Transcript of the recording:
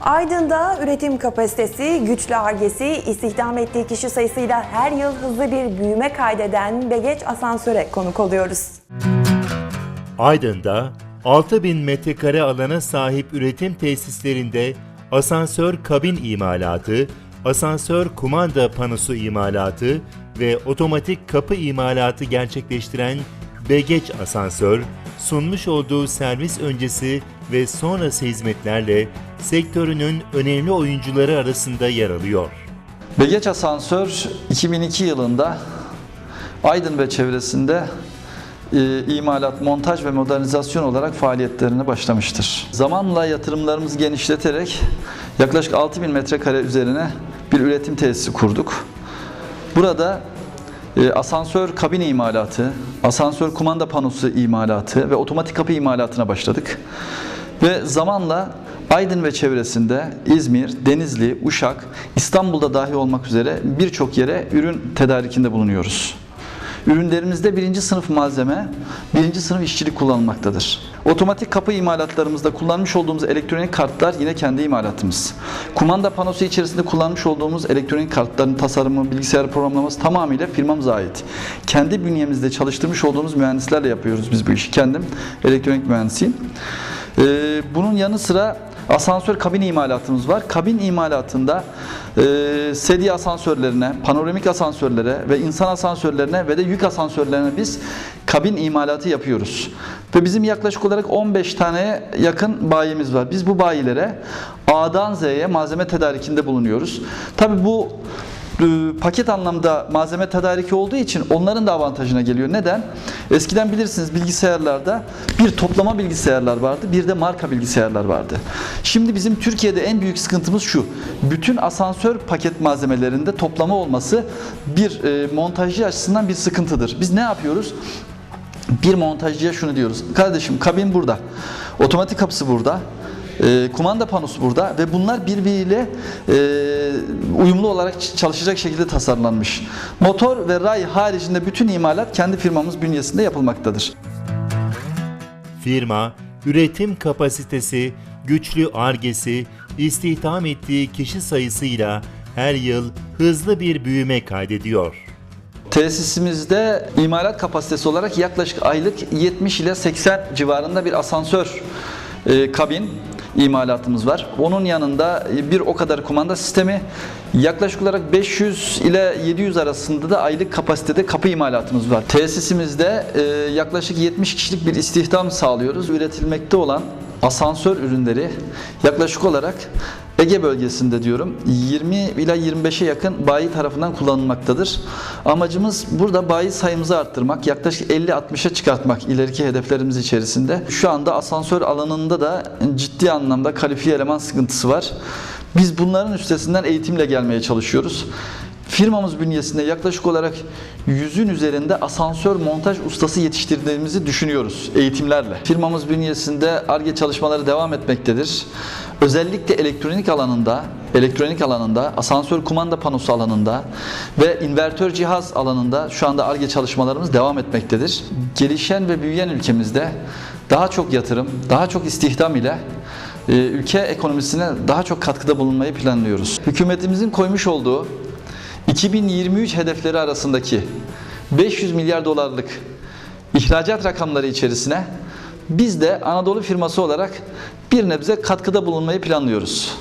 Aydın'da üretim kapasitesi, güçlü argesi, istihdam ettiği kişi sayısıyla her yıl hızlı bir büyüme kaydeden Begeç Asansör'e konuk oluyoruz. Aydın'da 6000 metrekare alana sahip üretim tesislerinde asansör kabin imalatı, asansör kumanda panosu imalatı ve otomatik kapı imalatı gerçekleştiren Begeç Asansör, sunmuş olduğu servis öncesi ve sonrası hizmetlerle sektörünün önemli oyuncuları arasında yer alıyor. Begeç Asansör 2002 yılında Aydın ve çevresinde e, imalat, montaj ve modernizasyon olarak faaliyetlerine başlamıştır. Zamanla yatırımlarımızı genişleterek yaklaşık 6000 metrekare üzerine bir üretim tesisi kurduk. Burada e, asansör kabin imalatı, asansör kumanda panosu imalatı ve otomatik kapı imalatına başladık. Ve zamanla Aydın ve çevresinde İzmir, Denizli, Uşak, İstanbul'da dahi olmak üzere birçok yere ürün tedarikinde bulunuyoruz. Ürünlerimizde birinci sınıf malzeme, birinci sınıf işçilik kullanılmaktadır. Otomatik kapı imalatlarımızda kullanmış olduğumuz elektronik kartlar yine kendi imalatımız. Kumanda panosu içerisinde kullanmış olduğumuz elektronik kartların tasarımı, bilgisayar programlaması tamamıyla firmamıza ait. Kendi bünyemizde çalıştırmış olduğumuz mühendislerle yapıyoruz biz bu işi. Kendim elektronik mühendisiyim. Ee, bunun yanı sıra asansör kabin imalatımız var. Kabin imalatında e, sedye asansörlerine, panoramik asansörlere ve insan asansörlerine ve de yük asansörlerine biz kabin imalatı yapıyoruz. Ve bizim yaklaşık olarak 15 tane yakın bayimiz var. Biz bu bayilere A'dan Z'ye malzeme tedarikinde bulunuyoruz. Tabi bu paket anlamda malzeme tedariki olduğu için onların da avantajına geliyor. Neden? Eskiden bilirsiniz bilgisayarlarda bir toplama bilgisayarlar vardı, bir de marka bilgisayarlar vardı. Şimdi bizim Türkiye'de en büyük sıkıntımız şu. Bütün asansör paket malzemelerinde toplama olması bir e, montajcı açısından bir sıkıntıdır. Biz ne yapıyoruz? Bir montajcıya şunu diyoruz. Kardeşim kabin burada. Otomatik kapısı burada. E, kumanda panosu burada ve bunlar birbiriyle e, uyumlu olarak çalışacak şekilde tasarlanmış. Motor ve ray haricinde bütün imalat kendi firmamız bünyesinde yapılmaktadır. Firma, üretim kapasitesi, güçlü argesi, istihdam ettiği kişi sayısıyla her yıl hızlı bir büyüme kaydediyor. Tesisimizde imalat kapasitesi olarak yaklaşık aylık 70 ile 80 civarında bir asansör e, kabin imalatımız var. Onun yanında bir o kadar kumanda sistemi yaklaşık olarak 500 ile 700 arasında da aylık kapasitede kapı imalatımız var. Tesisimizde e, yaklaşık 70 kişilik bir istihdam sağlıyoruz. Üretilmekte olan asansör ürünleri yaklaşık olarak Ege bölgesinde diyorum 20 ila 25'e yakın bayi tarafından kullanılmaktadır. Amacımız burada bayi sayımızı arttırmak, yaklaşık 50-60'a çıkartmak ileriki hedeflerimiz içerisinde. Şu anda asansör alanında da ciddi anlamda kalifiye eleman sıkıntısı var. Biz bunların üstesinden eğitimle gelmeye çalışıyoruz. Firmamız bünyesinde yaklaşık olarak yüzün üzerinde asansör montaj ustası yetiştirdiğimizi düşünüyoruz eğitimlerle. Firmamız bünyesinde ARGE çalışmaları devam etmektedir. Özellikle elektronik alanında, elektronik alanında, asansör kumanda panosu alanında ve invertör cihaz alanında şu anda ARGE çalışmalarımız devam etmektedir. Gelişen ve büyüyen ülkemizde daha çok yatırım, daha çok istihdam ile e, ülke ekonomisine daha çok katkıda bulunmayı planlıyoruz. Hükümetimizin koymuş olduğu 2023 hedefleri arasındaki 500 milyar dolarlık ihracat rakamları içerisine biz de Anadolu firması olarak bir nebze katkıda bulunmayı planlıyoruz.